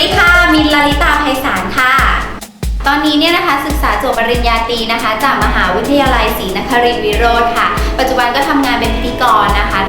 ดีค่ะ มินลลิตาไพศาลค่ะ ตอนนี้เนี่ยนะคะศึกษาจบปริญญาตรีนะคะ จากมหาวิทยาลัยศรีนครินทร์วิโรธค่ะ ปัจจุบันก็ทำงานเป็นพิธีกรนะคะ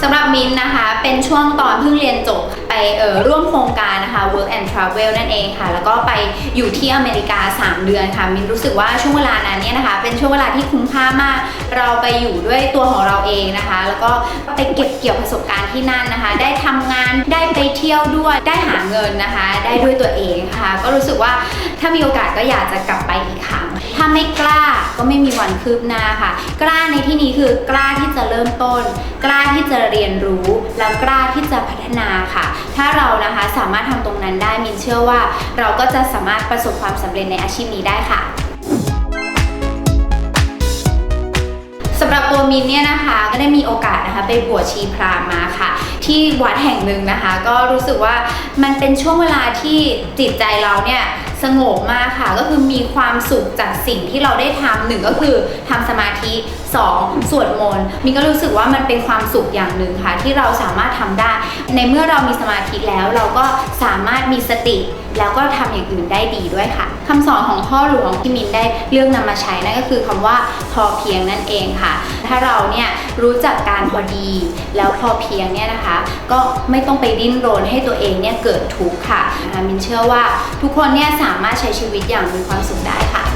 สำหรับมินนะคะเป็นช่วงตอนเพิ่งเรียนจบไปออร่วมโครงการ นะคะ Work and Travel นั่นเองค่ะ แล้วก็ไปอยู่ที่อเมริกา 3 เดือนค่ะ มินรู้สึกว่าช่วงเวลานั้นเนี่ยนะคะ เป็นช่วงเวลาที่คุ้มค่ามาก เราไปอยู่ด้วยตัวของเราเองนะคะ แล้วก็ไปเก็บเกี่ยวประสบการณ์ที่นั่นนะคะ ได้ทำงาน ได้ไปเที่ยวด้วย ได้หาเงินนะคะ ได้ด้วยตัวเองค่ะ ก็รู้สึกว่าถ้ามีโอกาสก็อยากจะกลับไปอีกครั้ง ถ้าไม่กล้าก็ไม่มีวันคืบหน้าค่ะ กล้าในที่นี้คือกล้าที่จะเริ่มต้น กล้าที่จะเรียนรู้ แล้วกล้าที่จะพัฒนาค่ะ ถ้าเรานะคะสามารถทำตรงนั้นได้มินเชื่อว่า เราก็จะสามารถประสบความสำเร็จในอาชีพนี้ได้ค่ะสำหรับตัวมินเนี่ยนะคะก็ได้มีโอกาสนะคะไปบวชชีพราหมมาค่ะ ที่วัดแห่งหนึ่งนะคะ ก็รู้สึกว่ามันเป็นช่วงเวลาที่จิตใจเราเนี่ย สงบมากค่ะ ก็คือมีความสุขจากสิ่งที่เราได้ทำหนึ่งก็คือทำสมาธิสองสวดมนต์มินก็รู้สึกว่ามันเป็นความสุขอย่างหนึ่งค่ะ ที่เราสามารถทำได้ ในเมื่อเรามีสมาธิแล้วเราก็สามารถมีสติแล้วก็ทำอย่างอื่นได้ดีด้วยค่ะคำสอนของพ่อหลวงที่มินได้เลือกนำมาใช้นั่นก็คือคำว่าพอเพียงนั่นเองค่ะ ถ้าเราเนี่ยรู้จักการพอดี แล้วพอเพียงเนี่ยนะคะ ก็ไม่ต้องไปดิ้นรนให้ตัวเองเนี่ยเกิดทุกข์ค่ะมินเชื่อว่าทุกคนเนี่ยสาามารถใช้ชีวิตอย่างมีความสุขได้ค่ะ